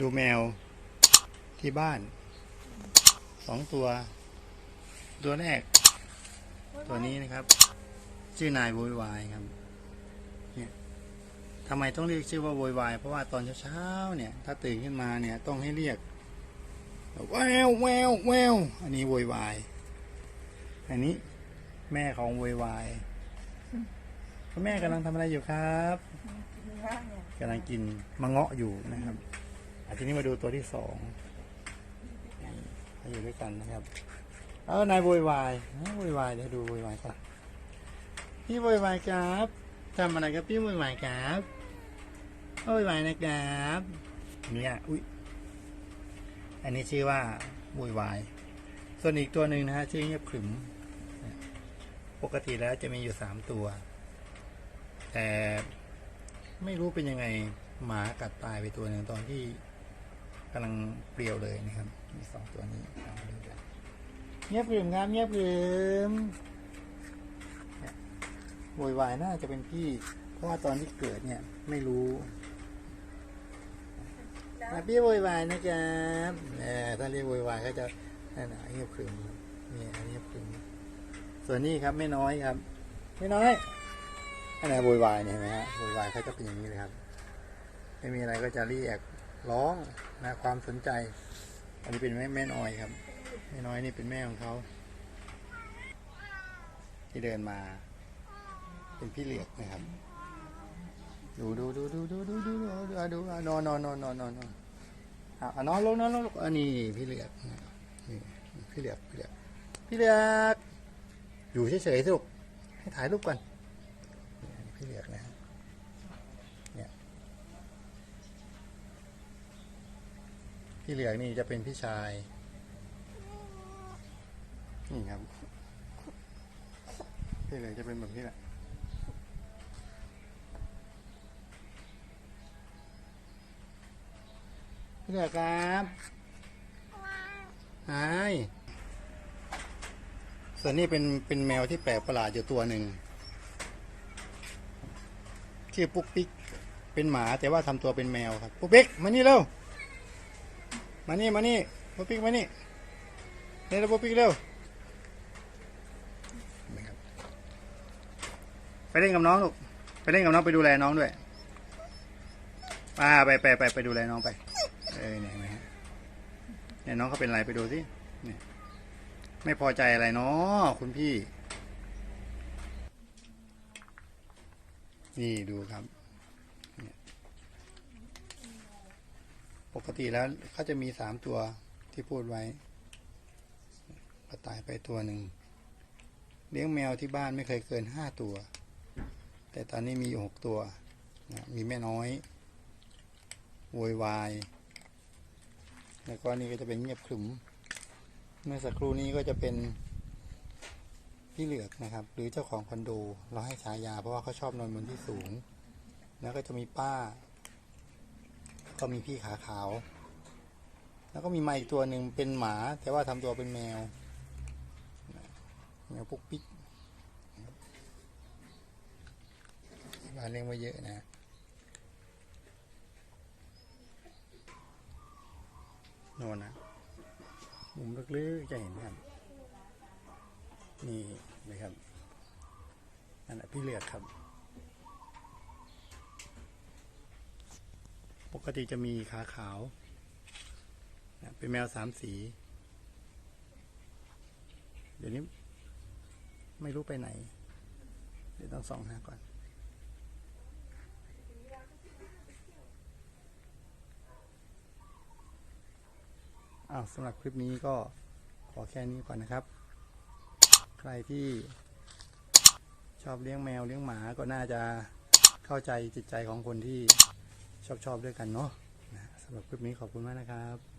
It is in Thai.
ดูแมวที่บ้านสองตัว ตัวแรก ตัวนี้นะครับ ชื่อนายโวยวายครับ เนี่ยทำไมต้องเรียกชื่อว่าโวยวายเพราะว่าตอนเช้าๆเนี่ย ถ้าตื่นขึ้นมาเนี่ยต้องให้เรียกแววแววแววอันนี้โวยวาย อันนี้ แม่ของโวยวายคุณแม่กำลังทำอะไรอยู่ครับกำลังกินมะเงาะอยู่นะครับ อาทีนี้มาดูตัวที่สองนี่เขาอยู่ด้วยกันนะครับ เออนายโวยวายเอ้าโวยวายเดี๋ยวดูโวยวายก่อนพี่โวยวายครับทำอะไรครับพี่โวยวายครับโวยวายนะครับเนี่ยอุ้ยอันนี้ชื่อว่าโวยวาย ส่วนอีกตัวหนึ่งนะฮะชื่อเงียบขรึมปกติแล้วจะมีอยู่สามตัว แต่ไม่รู้เป็นยังไงหมากัดตายไปตัวหนึ่งตอนที่ กำลังเปรียวเลยนะครับ มีสองตัวนี้เงียบกริมครับเงียบกริมเนี่ยโวยวายน่าจะเป็นพี่ เพราะว่าตอนที่เกิดเนี่ยไม่รู้นะพี่โวยวายนะครับเออถ้าเรียกโวยวายก็จะนั่นนะเงียบกริมนี่อันเงียบกริมส่วนนี้ครับไม่น้อยครับไม่น้อยอันไหนโวยวายเนี่ยเห็นไหมฮะโวยวายเขาจะเป็นอย่างนี้เลยครับ ไม่มีอะไรก็จะเรียก ร้องนะความสนใจ อันนี้เป็นแม่แม่น้อยครับ แม่น้อยนี่เป็นแม่ของเขา ที่เดินมา เป็นพี่เหลียกนะครับ ดูดูดูดูดูดูดูดูดูดูอะนอนนอนนอนนอนนอนนอนอะอะนอนลงนอนลงอันนี้พี่เหลียกนะนี่พี่เหลียกพี่เหลียกพี่เหลียกอยู่เฉยๆสิลูกให้ถ่ายรูปก่อนพี่เหลียกนะเนี่ย พี่เหลียกนี่จะเป็นพี่ชาย นี่ครับพี่เหลยจะเป็นแบบนี้แหละพี่เหลือครับไอ้ส่วนนี้เป็นเป็นแมวที่แปลกประหลาดอยู่ตัวหนึ่งชื่อปุ๊กปิ๊กเป็นหมาแต่ว่าทำตัวเป็นแมวครับปุ๊กปิ๊กมานี่เร็ว มานี่มานี่ปุ๊กปิกมานี่เร็วปุ๊กปิกเร็วไปเล่นกับน้องลูกไปเล่นกับน้องไปดูแลน้องด้วยมาไปไปไปไปดูแลน้องไป เออเนี่ยเห็นไหมฮะเนี่ยน้องเขาเป็นไรไปดูสิเนี่ยไม่พอใจอะไรเนาะคุณพี่ นี่ดูครับเนี่ย ปกติแล้วเขาจะมีสามตัวที่พูดไว้ก็ตายไปตัวหนึ่ง เลี้ยงแมวที่บ้านไม่เคยเกินห้าตัว แต่ตอนนี้มีอยู่หกตัวนะมีแม่น้อยโวยวาย แล้วก็นี่ก็จะเป็นเงียบขรึม เมื่อสักครู่นี้ก็จะเป็นพี่เหลือกนะครับ หรือเจ้าของคอนโด เราให้ฉายาเพราะว่าเขาชอบนอนบนที่สูง แล้วก็จะมีป้า ก็มีพี่ขาขาว แล้วก็มีมาอีกตัวหนึ่งเป็นหมา แต่ว่าทำตัวเป็นแมว แมวปุ๊กปิ๊กบ้านเลี้ยงไว้เยอะนะโน่นนะมุมลึกๆจะเห็นครับนี่นะครับนั่นแหละพี่เลือกครับ ปกติจะมีขาขาวนะเป็นแมวสามสี เดี๋ยวนี้ไม่รู้ไปไหน เดี๋ยวต้องส่องหาก่อน อ้าวสำหรับคลิปนี้ก็ขอแค่นี้ก่อนนะครับ ใครที่ชอบเลี้ยงแมวเลี้ยงหมาก็น่าจะเข้าใจจิตใจของคนที่ ชอบๆด้วยกันเนาะสำหรับคลิปนี้ขอบคุณมากนะครับ